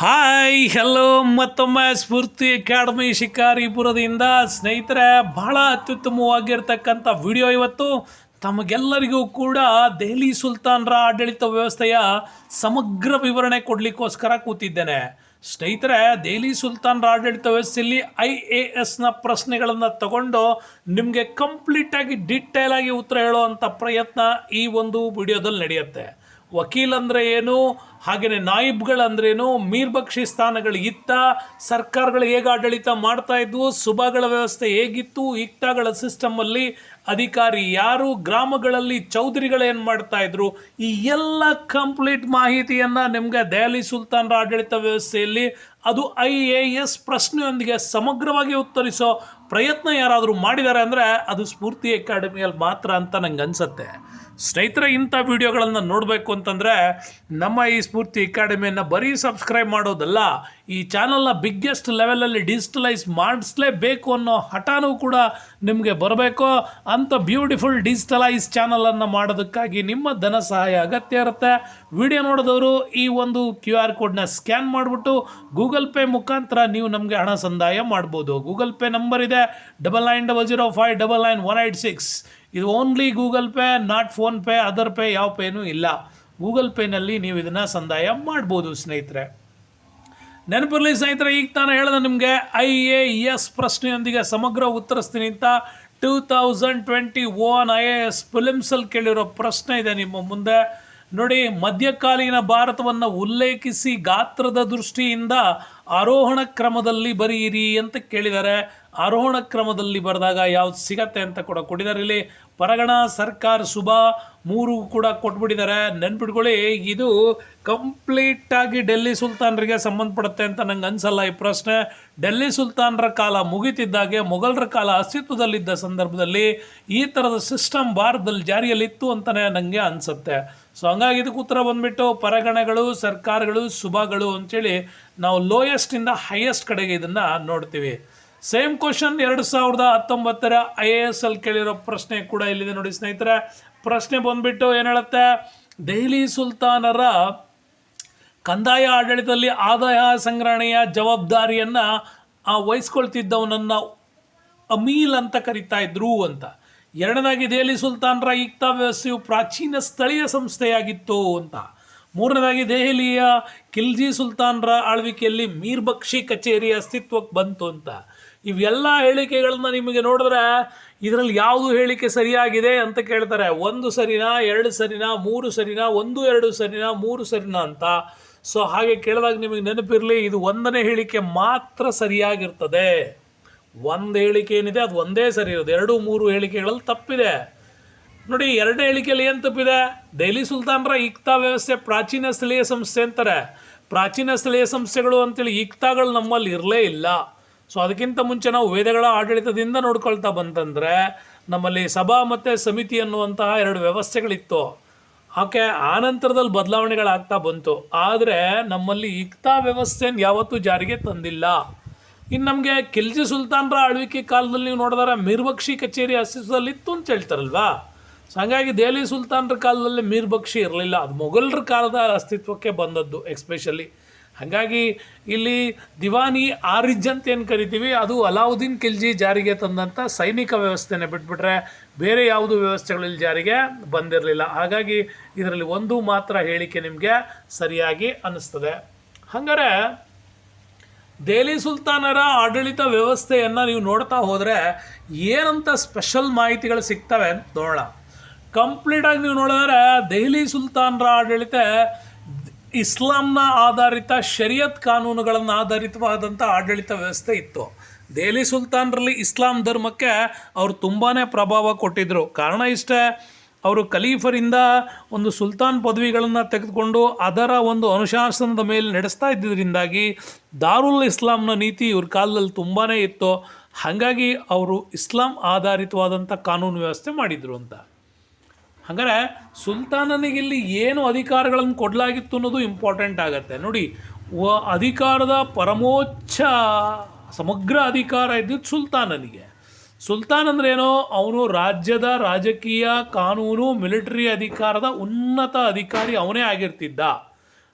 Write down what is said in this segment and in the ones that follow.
Hi hello ಮತ್ತೊಮ್ಮೆ ಸ್ಫೂರ್ತಿ academy ಶಿಕಾರಿಪುರದಿಂದ ಸ್ನೇಹಿತರೆ, ಬಹಳ ಅತ್ಯುತ್ತಮವಾಗಿರ್ತಕ್ಕಂಥ ವಿಡಿಯೋ ಇವತ್ತು. ತಮಗೆಲ್ಲರಿಗೂ ಕೂಡ ದೆಹಲಿ ಸುಲ್ತಾನರ ಆಡಳಿತ ವ್ಯವಸ್ಥೆಯ ಸಮಗ್ರ ವಿವರಣೆ ಕೊಡಲಿಕ್ಕೋಸ್ಕರ ಕೂತಿದ್ದೇನೆ. ಸ್ನೇಹಿತರೆ, ದೆಹಲಿ ಸುಲ್ತಾನರ ಆಡಳಿತ ವ್ಯವಸ್ಥೆಯಲ್ಲಿ ಐ ಎ ಎಸ್ನ ಪ್ರಶ್ನೆಗಳನ್ನು ತಗೊಂಡು ನಿಮಗೆ ಕಂಪ್ಲೀಟಾಗಿ ಡಿಟೇಲಾಗಿ ಉತ್ತರ ಹೇಳುವಂಥ ಪ್ರಯತ್ನ ಈ ಒಂದು ವಿಡಿಯೋದಲ್ಲಿ ನಡೆಯುತ್ತೆ. ವಕೀಲ್ ಅಂದರೆ ಏನು? ಹಾಗೆಯೇ ನಾಯಿಬ್ಗಳಂದ್ರೇನು? ಮೀರ್ಬಕ್ಷಿ ಸ್ಥಾನಗಳು ಇತ್ತ? ಸರ್ಕಾರಗಳು ಹೇಗೆ ಆಡಳಿತ ಮಾಡ್ತಾ ಇದ್ವು? ಸುಭಾಗಳ ವ್ಯವಸ್ಥೆ ಹೇಗಿತ್ತು? ಇಕ್ತಾಗಳ ಸಿಸ್ಟಮಲ್ಲಿ ಅಧಿಕಾರಿ ಯಾರು? ಗ್ರಾಮಗಳಲ್ಲಿ ಚೌಧರಿಗಳೇನು ಮಾಡ್ತಾ ಇದ್ರು? ಈ ಎಲ್ಲ ಕಂಪ್ಲೀಟ್ ಮಾಹಿತಿಯನ್ನು ನಿಮಗೆ ದೆಹಲಿ ಸುಲ್ತಾನರ ಆಡಳಿತ ವ್ಯವಸ್ಥೆಯಲ್ಲಿ ಅದು ಐ ಎ ಎಸ್ ಪ್ರಶ್ನೆಯೊಂದಿಗೆ ಸಮಗ್ರವಾಗಿ ಉತ್ತರಿಸೋ ಪ್ರಯತ್ನ ಯಾರಾದರೂ ಮಾಡಿದ್ದಾರೆ ಅಂದರೆ ಅದು ಸ್ಫೂರ್ತಿ ಅಕಾಡೆಮಿಯಲ್ಲಿ ಮಾತ್ರ ಅಂತ ನಂಗೆ ಅನಿಸುತ್ತೆ. ಸ್ನೇಹಿತರೆ, ಇಂಥ ವಿಡಿಯೋಗಳನ್ನು ನೋಡಬೇಕು ಅಂತಂದರೆ ನಮ್ಮ ಈ ಸ್ಫೂರ್ತಿ ಅಕಾಡೆಮಿಯನ್ನು ಬರೀ ಸಬ್ಸ್ಕ್ರೈಬ್ ಮಾಡೋದಲ್ಲ, ಈ ಚಾನಲ್ನ ಬಿಗ್ಗೆಸ್ಟ್ ಲೆವೆಲಲ್ಲಿ ಡಿಜಿಟಲೈಸ್ ಮಾಡಿಸ್ಲೇಬೇಕು ಅನ್ನೋ ಹಠನೂ ಕೂಡ ನಿಮಗೆ ಬರಬೇಕು. ಅಂಥ ಬ್ಯೂಟಿಫುಲ್ ಡಿಜಿಟಲೈಸ್ ಚಾನಲನ್ನು ಮಾಡೋದಕ್ಕಾಗಿ ನಿಮ್ಮ ಧನ ಸಹಾಯ ಅಗತ್ಯ ಇರುತ್ತೆ. ವಿಡಿಯೋ ನೋಡಿದವರು ಈ ಒಂದು ಕ್ಯೂ ಆರ್ ಕೋಡ್ನ ಸ್ಕ್ಯಾನ್ ಮಾಡಿಬಿಟ್ಟು ಗೂಗಲ್ ಪೇ ಮುಖಾಂತರ ನೀವು ನಮಗೆ ಹಣ ಸಂದಾಯ ಮಾಡ್ಬೋದು. ಗೂಗಲ್ ಪೇ ನಂಬರ್ ಇದೆ double nine double zero five double nine one eight six ಇದು only Google Pay not PhonePe other pay ಯಾವ ಪೇನೂ ಇಲ್ಲ. ಗೂಗಲ್ ಪೇನಲ್ಲಿ ನೀವು ಇದನ್ನು ಸಂದಾಯ ಮಾಡ್ಬೋದು ಸ್ನೇಹಿತರೆ. ನೆನಪಿರಲಿ ಸ್ನೇಹಿತರೆ, ಈಗ ತಾನು ಹೇಳಿದೆ ನಿಮಗೆ ಐ ಎ ಎಸ್ ಪ್ರಶ್ನೆಯೊಂದಿಗೆ ಸಮಗ್ರ ಉತ್ತರಿಸ್ತೀನಿ ಅಂತ. Two thousand twenty one I A S ಫಿಲಿಮ್ಸಲ್ಲಿ ಕೇಳಿರೋ ಪ್ರಶ್ನೆ ಇದೆ ನಿಮ್ಮ ಮುಂದೆ. ನೋಡಿ, ಮಧ್ಯಕಾಲೀನ ಭಾರತವನ್ನು ಉಲ್ಲೇಖಿಸಿ ಗಾತ್ರದ ದೃಷ್ಟಿಯಿಂದ ಆರೋಹಣ ಕ್ರಮದಲ್ಲಿ ಬರೀರಿ ಅಂತ ಕೇಳಿದ್ದಾರೆ ಆರೋಹಣ ಕ್ರಮದಲ್ಲಿ ಬರೆದಾಗ ಯಾವ್ದು ಸಿಗತ್ತೆ ಅಂತ ಕೂಡ ಕೊಟ್ಟಿದ್ದಾರೆ. ಇಲ್ಲಿ ಪರಗಣ ಸರ್ಕಾರ ಸುಭ ಮೂರು ಕೂಡ ಕೊಟ್ಬಿಟ್ಟಿದ್ದಾರೆ. ನೆನ್ಪಿಟ್ಕೊಳ್ಳಿ, ಇದು ಕಂಪ್ಲೀಟಾಗಿ ಡೆಲ್ಲಿ ಸುಲ್ತಾನರಿಗೆ ಸಂಬಂಧಪಡುತ್ತೆ ಅಂತ ನಂಗೆ ಅನ್ಸಲ್ಲ. ಈ ಪ್ರಶ್ನೆ, ಡೆಲ್ಲಿ ಸುಲ್ತಾನರ ಕಾಲ ಮುಗಿತಿದ್ದಾಗೆ ಮೊಘಲರ ಕಾಲ ಅಸ್ತಿತ್ವದಲ್ಲಿದ್ದ ಸಂದರ್ಭದಲ್ಲಿ ಈ ಥರದ ಸಿಸ್ಟಮ್ ಭಾರತದಲ್ಲಿ ಜಾರಿಯಲ್ಲಿತ್ತು ಅಂತಲೇ ನನಗೆ ಅನಿಸುತ್ತೆ. ಸೊ ಹಂಗಾಗಿ ಇದಕ್ಕೆ ಉತ್ತರ ಬಂದ್ಬಿಟ್ಟು ಪರಗಣಗಳು, ಸರ್ಕಾರಗಳು ಸುಭಗಳು ಅಂಥೇಳಿ ನಾವು ಲೋಯೆಸ್ಟಿಂದ ಹೈಯೆಸ್ಟ್ ಕಡೆಗೆ ಇದನ್ನು ನೋಡ್ತೀವಿ. ಸೇಮ್ ಕ್ವಶನ್ ಎರಡು ಸಾವಿರದ ಹತ್ತೊಂಬತ್ತರ ಐ ಎ ಎಸ್ ಅಲ್ಲಿ ಕೇಳಿರೋ ಪ್ರಶ್ನೆ ಕೂಡ ಇಲ್ಲಿದೆ ನೋಡಿ ಸ್ನೇಹಿತರೆ. ಪ್ರಶ್ನೆ ಬಂದ್ಬಿಟ್ಟು ಏನು ಹೇಳುತ್ತೆ? ದೆಹಲಿ ಸುಲ್ತಾನರ ಕಂದಾಯ ಆಡಳಿತದಲ್ಲಿ ಆದಾಯ ಸಂಗ್ರಹಣೆಯ ಜವಾಬ್ದಾರಿಯನ್ನು ವಹಿಸ್ಕೊಳ್ತಿದ್ದವನನ್ನು ಅಮೀಲ್ ಅಂತ ಕರಿತಾ ಇದ್ರು ಅಂತ. ಎರಡನೇದಾಗಿ ದೆಹಲಿ ಸುಲ್ತಾನರ ಇಕ್ತಾ ವ್ಯವಸ್ಥೆಯು ಪ್ರಾಚೀನ ಸ್ಥಳೀಯ ಸಂಸ್ಥೆಯಾಗಿತ್ತು ಅಂತ. ಮೂರನೇದಾಗಿ ದೆಹಲಿಯ ಖಿಲ್ಜಿ ಸುಲ್ತಾನರ ಆಳ್ವಿಕೆಯಲ್ಲಿ ಮೀರ್ಬಕ್ಷಿ ಕಚೇರಿ ಅಸ್ತಿತ್ವಕ್ಕೆ ಬಂತು ಅಂತ. ಇವೆಲ್ಲ ಹೇಳಿಕೆಗಳನ್ನ ನಿಮಗೆ ನೋಡಿದ್ರೆ ಇದರಲ್ಲಿ ಯಾವುದು ಹೇಳಿಕೆ ಸರಿಯಾಗಿದೆ ಅಂತ ಕೇಳ್ತಾರೆ. ಒಂದು ಸರಿನಾ, ಎರಡು ಸರಿನಾ, ಮೂರು ಸರಿನಾ, ಒಂದು, ಎರಡು ಸರಿನಾ, ಮೂರು ಸರಿನಾ ಅಂತ. ಸೊ ಹಾಗೆ ಕೇಳಿದಾಗ ನಿಮಗೆ ನೆನಪಿರಲಿ, ಇದು ಒಂದನೇ ಹೇಳಿಕೆ ಮಾತ್ರ ಸರಿಯಾಗಿರ್ತದೆ. ಒಂದು ಹೇಳಿಕೆ ಏನಿದೆ, ಅದು ಒಂದೇ ಸರಿ ಇರೋದು. ಎರಡು, ಮೂರು ಹೇಳಿಕೆಗಳಲ್ಲಿ ತಪ್ಪಿದೆ. ನೋಡಿ, ಎರಡನೇ ಹೇಳಿಕೆಯಲ್ಲಿ ಏನು ತಪ್ಪಿದೆ? ದೆಹಲಿ ಸುಲ್ತಾನರ ಇಕ್ತಾ ವ್ಯವಸ್ಥೆ ಪ್ರಾಚೀನ ಸ್ಥಳೀಯ ಸಂಸ್ಥೆ ಅಂತಾರೆ. ಪ್ರಾಚೀನ ಸ್ಥಳೀಯ ಸಂಸ್ಥೆಗಳು ಅಂತೇಳಿ ಇಕ್ತಾಗಳು ನಮ್ಮಲ್ಲಿ ಇರಲೇ ಇಲ್ಲ. ಸೊ ಅದಕ್ಕಿಂತ ಮುಂಚೆ ನಾವು ವೇದಗಳ ಆಡಳಿತದಿಂದ ನೋಡ್ಕೊಳ್ತಾ ಬಂತಂದರೆ, ನಮ್ಮಲ್ಲಿ ಸಭಾ ಮತ್ತು ಸಮಿತಿ ಅನ್ನುವಂತಹ ಎರಡು ವ್ಯವಸ್ಥೆಗಳಿತ್ತು. ಆಕೆ ಆ ನಂತರದಲ್ಲಿ ಬದಲಾವಣೆಗಳಾಗ್ತಾ ಬಂತು. ಆದರೆ ನಮ್ಮಲ್ಲಿ ಇಕ್ತಾ ವ್ಯವಸ್ಥೆಯನ್ನು ಯಾವತ್ತೂ ಜಾರಿಗೆ ತಂದಿಲ್ಲ. ಇನ್ನು ನಮಗೆ ಖಿಲ್ಜಿ ಸುಲ್ತಾನರ ಆಳ್ವಿಕೆ ಕಾಲದಲ್ಲಿ ನೀವು ನೋಡಿದ್ರೆ, ಮೀರ್ಬಕ್ಷಿ ಕಚೇರಿ ಅಸ್ತಿತ್ವದಲ್ಲಿತ್ತು ಅಂತ ಹೇಳ್ತಾರಲ್ವಾ? ಸೊ ಹಾಗಾಗಿ ದೆಹಲಿ ಸುಲ್ತಾನರ ಕಾಲದಲ್ಲಿ ಮೀರ್ಬಕ್ಷಿ ಇರಲಿಲ್ಲ. ಅದು ಮೊಘಲರ ಕಾಲದ ಅಸ್ತಿತ್ವಕ್ಕೆ ಬಂದದ್ದು ಎಕ್ಸ್ಪೆಷಲಿ ಹಾಗಾಗಿ ಇಲ್ಲಿ ದಿವಾನಿ ಆರಿಜ್ ಅಂತ ಏನು ಕರಿತೀವಿ, ಅದು ಅಲಾವುದ್ದೀನ್ ಖಿಲ್ಜಿ ಜಾರಿಗೆ ತಂದಂಥ ಸೈನಿಕ ವ್ಯವಸ್ಥೆನೇ ಬಿಟ್ಬಿಟ್ರೆ ಬೇರೆ ಯಾವುದು ವ್ಯವಸ್ಥೆಗಳಲ್ಲಿ ಜಾರಿಗೆ ಬಂದಿರಲಿಲ್ಲ. ಹಾಗಾಗಿ ಇದರಲ್ಲಿ ಒಂದು ಮಾತ್ರ ಹೇಳಿಕೆ ನಿಮಗೆ ಸರಿಯಾಗಿ ಅನ್ನಿಸ್ತದೆ ಹಾಗಾದ್ರೆ ದೆಹಲಿ ಸುಲ್ತಾನರ ಆಡಳಿತ ವ್ಯವಸ್ಥೆಯನ್ನು ನೀವು ನೋಡ್ತಾ ಹೋದರೆ ಏನಂತ ಸ್ಪೆಷಲ್ ಮಾಹಿತಿಗಳು ಸಿಗ್ತವೆ ಅಂತ ನೋಡೋಣ. ಕಂಪ್ಲೀಟಾಗಿ ನೀವು ನೋಡಿದ್ರೆ ದೆಹಲಿ ಸುಲ್ತಾನರ ಆಡಳಿತ ಇಸ್ಲಾಂನ ಆಧಾರಿತ, ಶರಿಯತ್ ಕಾನೂನುಗಳನ್ನು ಆಧಾರಿತವಾದಂಥ ಆಡಳಿತ ವ್ಯವಸ್ಥೆ ಇತ್ತು. ದೆಹಲಿ ಸುಲ್ತಾನರಲ್ಲಿ ಇಸ್ಲಾಂ ಧರ್ಮಕ್ಕೆ ಅವರು ತುಂಬಾ ಪ್ರಭಾವ ಕೊಟ್ಟಿದ್ದರು ಕಾರಣ ಇಷ್ಟೇ ಅವರು ಖಲೀಫರಿಂದ ಒಂದು ಸುಲ್ತಾನ್ ಪದವಿಗಳನ್ನು ತೆಗೆದುಕೊಂಡು ಅದರ ಒಂದು ಅನುಶಾಸನದ ಮೇಲೆ ನಡೆಸ್ತಾ ಇದ್ದಿದ್ದರಿಂದಾಗಿ ದಾರುಲ್ ಇಸ್ಲಾಂನ ನೀತಿ ಇವ್ರ ಕಾಲದಲ್ಲಿ ತುಂಬಾ ಇತ್ತು. ಹಾಗಾಗಿ ಅವರು ಇಸ್ಲಾಂ ಆಧಾರಿತವಾದಂಥ ಕಾನೂನು ವ್ಯವಸ್ಥೆ ಮಾಡಿದರು ಅಂತ. ಹಾಗಾದರೆ ಸುಲ್ತಾನನಿಗೆ ಇಲ್ಲಿ ಏನು ಅಧಿಕಾರಗಳನ್ನು ಕೊಡಲಾಗಿತ್ತು ಅನ್ನೋದು ಇಂಪಾರ್ಟೆಂಟ್ ಆಗುತ್ತೆ. ನೋಡಿ ಅಧಿಕಾರದ ಪರಮೋಚ್ಚ ಸಮಗ್ರ ಅಧಿಕಾರ ಇದ್ದಿದ್ದು ಸುಲ್ತಾನನಿಗೆ. ಸುಲ್ತಾನ್ ಏನೋ? ಅವನು ರಾಜ್ಯದ ರಾಜಕೀಯ ಕಾನೂನು, ಮಿಲಿಟರಿ ಅಧಿಕಾರದ ಉನ್ನತ ಅಧಿಕಾರಿ ಅವನೇ ಆಗಿರ್ತಿದ್ದ.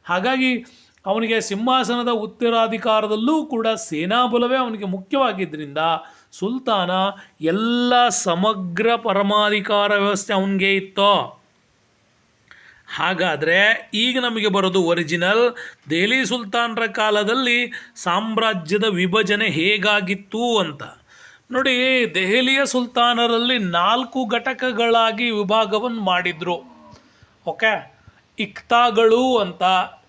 ಹಾಗಾಗಿ ಅವನಿಗೆ ಸಿಂಹಾಸನದ ಉತ್ತರಾಧಿಕಾರದಲ್ಲೂ ಕೂಡ ಸೇನಾಬಲವೇ ಅವನಿಗೆ ಮುಖ್ಯವಾಗಿದ್ದರಿಂದ ಸುಲ್ತಾನ ಎಲ್ಲ ಸಮಗ್ರ ಪರಮಾಧಿಕಾರ ವ್ಯವಸ್ಥೆ ಅವನಿಗೆ ಇತ್ತು. ಹಾಗಾದರೆ ಈಗ ನಮಗೆ ಬರೋದು ಒರಿಜಿನಲ್ ದೆಹಲಿ ಸುಲ್ತಾನರ ಕಾಲದಲ್ಲಿ ಸಾಮ್ರಾಜ್ಯದ ವಿಭಜನೆ ಹೇಗಾಗಿತ್ತು ಅಂತ. ನೋಡಿ, ದೆಹಲಿಯ ಸುಲ್ತಾನರಲ್ಲಿ ನಾಲ್ಕು ಘಟಕಗಳಾಗಿ ವಿಭಾಗವನ್ನು ಮಾಡಿದರು. ಓಕೆ? ಇಕ್ತಾಗಳು ಅಂತ,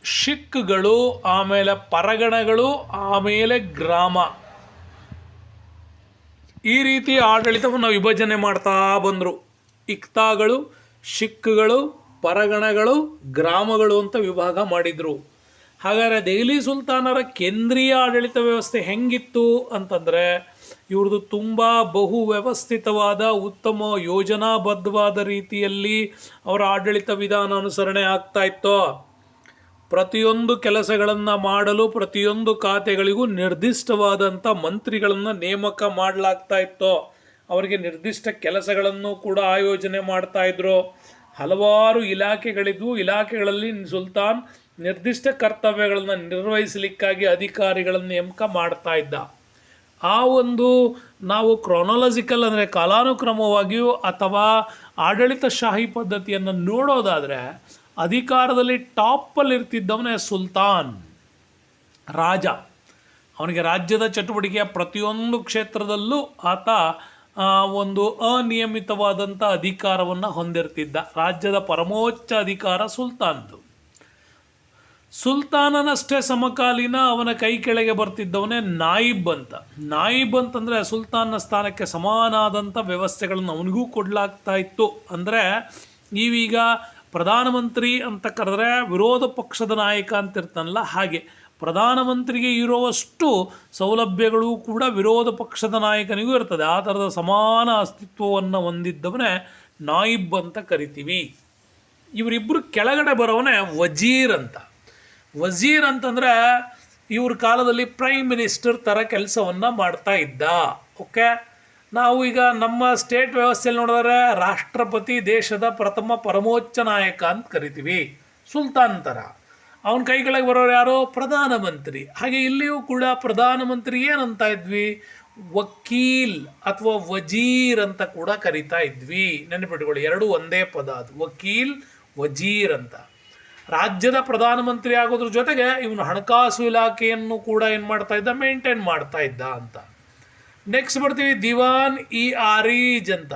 ಶಿಕ್ಗಳು, ಆಮೇಲೆ ಪರಗಣಗಳು, ಆಮೇಲೆ ಗ್ರಾಮ. ಈ ರೀತಿ ಆಡಳಿತವನ್ನು ವಿಭಜನೆ ಮಾಡ್ತಾ ಬಂದರು. ಇಕ್ತಾಗಳು, ಶಿಕ್ಗಳು, ಪರಗಣಗಳು, ಗ್ರಾಮಗಳು ಅಂತ ವಿಭಾಗ ಮಾಡಿದರು. ಹಾಗಾದರೆ ದೆಹಲಿ ಸುಲ್ತಾನರ ಕೇಂದ್ರೀಯ ಆಡಳಿತ ವ್ಯವಸ್ಥೆ ಹೆಂಗಿತ್ತು ಅಂತಂದರೆ ಇವ್ರದ್ದು ತುಂಬ ಬಹು ವ್ಯವಸ್ಥಿತವಾದ ಉತ್ತಮ ಯೋಜನಾಬದ್ಧವಾದ ರೀತಿಯಲ್ಲಿ ಅವರ ಆಡಳಿತ ವಿಧಾನ ಅನುಸರಣೆ ಆಗ್ತಾ ಇತ್ತು. ಪ್ರತಿಯೊಂದು ಕೆಲಸಗಳನ್ನು ಮಾಡಲು ಪ್ರತಿಯೊಂದು ಖಾತೆಗಳಿಗೂ ನಿರ್ದಿಷ್ಟವಾದಂಥ ಮಂತ್ರಿಗಳನ್ನು ನೇಮಕ ಮಾಡಲಾಗ್ತಾ ಇತ್ತು. ಅವರಿಗೆ ನಿರ್ದಿಷ್ಟ ಕೆಲಸಗಳನ್ನು ಕೂಡ ಆಯೋಜನೆ ಮಾಡ್ತಾ ಇದ್ರು. ಹಲವಾರು ಇಲಾಖೆಗಳಿದ್ವು. ಇಲಾಖೆಗಳಲ್ಲಿ ಸುಲ್ತಾನ್ ನಿರ್ದಿಷ್ಟ ಕರ್ತವ್ಯಗಳನ್ನು ನಿರ್ವಹಿಸಲಿಕ್ಕಾಗಿ ಅಧಿಕಾರಿಗಳನ್ನು ನೇಮಕ ಮಾಡ್ತಾ ಇದ್ದ. ಆ ಒಂದು ನಾವು ಕ್ರೊನಾಲಜಿಕಲ್ ಅಂದರೆ ಕಾಲಾನುಕ್ರಮವಾಗಿಯೂ ಅಥವಾ ಆಡಳಿತಶಾಹಿ ಪದ್ಧತಿಯನ್ನು ನೋಡೋದಾದರೆ ಅಧಿಕಾರದಲ್ಲಿ ಟಾಪಲ್ಲಿ ಇರ್ತಿದ್ದವನೇ ಸುಲ್ತಾನ್, ರಾಜ. ಅವನಿಗೆ ರಾಜ್ಯದ ಚಟುವಟಿಕೆಯ ಪ್ರತಿಯೊಂದು ಕ್ಷೇತ್ರದಲ್ಲೂ ಆತ ಒಂದು ಅನಿಯಮಿತವಾದಂಥ ಅಧಿಕಾರವನ್ನು ಹೊಂದಿರ್ತಿದ್ದ. ರಾಜ್ಯದ ಪರಮೋಚ್ಚ ಅಧಿಕಾರ ಸುಲ್ತಾನ್ದು. ಸುಲ್ತಾನನಷ್ಟೇ ಸಮಕಾಲೀನ, ಅವನ ಕೈ ಕೆಳಗೆ ಬರ್ತಿದ್ದವನೇ ನಾಯಿಬ್ ಅಂತ ನಾಯಿಬ್ ಅಂತಂದರೆ ಸುಲ್ತಾನ್ನ ಸ್ಥಾನಕ್ಕೆ ಸಮಾನಾದಂಥ ವ್ಯವಸ್ಥೆಗಳನ್ನು ಅವನಿಗೂ ಕೊಡಲಾಗ್ತಾ ಇತ್ತು. ಅಂದರೆ ನೀವೀಗ ಪ್ರಧಾನಮಂತ್ರಿ ಅಂತ ಕರೆದ್ರೆ ವಿರೋಧ ಪಕ್ಷದ ನಾಯಕ ಅಂತ ಇರ್ತಾನಲ್ಲ ಹಾಗೆ. ಪ್ರಧಾನಮಂತ್ರಿಗೆ ಇರುವಷ್ಟು ಸೌಲಭ್ಯಗಳು ಕೂಡ ವಿರೋಧ ಪಕ್ಷದ ನಾಯಕನಿಗೂ ಇರ್ತದೆ. ಆ ಥರದ ಸಮಾನ ಅಸ್ತಿತ್ವವನ್ನು ಹೊಂದಿದ್ದವನೇ ನಾಯಿಬ್ ಅಂತ ಕರಿತೀವಿ. ಇವರಿಬ್ಬರು ಕೆಳಗಡೆ ಬರೋವನೇ ವಜೀರ್ ಅಂತ. ವಜೀರ್ ಅಂತಂದರೆ ಇವ್ರ ಕಾಲದಲ್ಲಿ ಪ್ರೈಮ್ ಮಿನಿಸ್ಟರ್ ಥರ ಕೆಲಸವನ್ನು ಮಾಡ್ತಾ ಇದ್ದ. ಓಕೆ ನಾವು ಈಗ ನಮ್ಮ ಸ್ಟೇಟ್ ವ್ಯವಸ್ಥೆಯಲ್ಲಿ ನೋಡಿದ್ರೆ ರಾಷ್ಟ್ರಪತಿ ದೇಶದ ಪ್ರಥಮ ಪರಮೋಚ್ಚ ನಾಯಕ ಅಂತ ಕರಿತೀವಿ. ಸುಲ್ತಾನ್ ಥರ ಅವನ ಕೈಗಳಿಗೆ ಬರೋರು ಯಾರು? ಪ್ರಧಾನಮಂತ್ರಿ. ಹಾಗೆ ಇಲ್ಲಿಯೂ ಕೂಡ ಪ್ರಧಾನಮಂತ್ರಿ ಏನಂತ ಇದ್ವಿ? ವಕೀಲ್ ಅಥವಾ ವಜೀರ್ ಅಂತ ಕೂಡ ಕರಿತಾ ಇದ್ವಿ. ನೆನಪಿಟ್ಕೊಳ್ಳಿ, ಎರಡು ಒಂದೇ ಪದ ಅದು. ವಕೀಲ್, ವಜೀರ್ ಅಂತ. ರಾಜ್ಯದ ಪ್ರಧಾನಮಂತ್ರಿ ಆಗೋದ್ರ ಜೊತೆಗೆ ಇವನು ಹಣಕಾಸು ಇಲಾಖೆಯನ್ನು ಕೂಡ ಏನು ಮಾಡ್ತಾ ಇದ್ದ? ಮೇಂಟೈನ್ ಮಾಡ್ತಾ ಇದ್ದ ಅಂತ. ನೆಕ್ಸ್ಟ್ ಬರ್ತೀವಿ, ದಿವಾನ್ ಇ ಆರೀಜ್ ಅಂತ.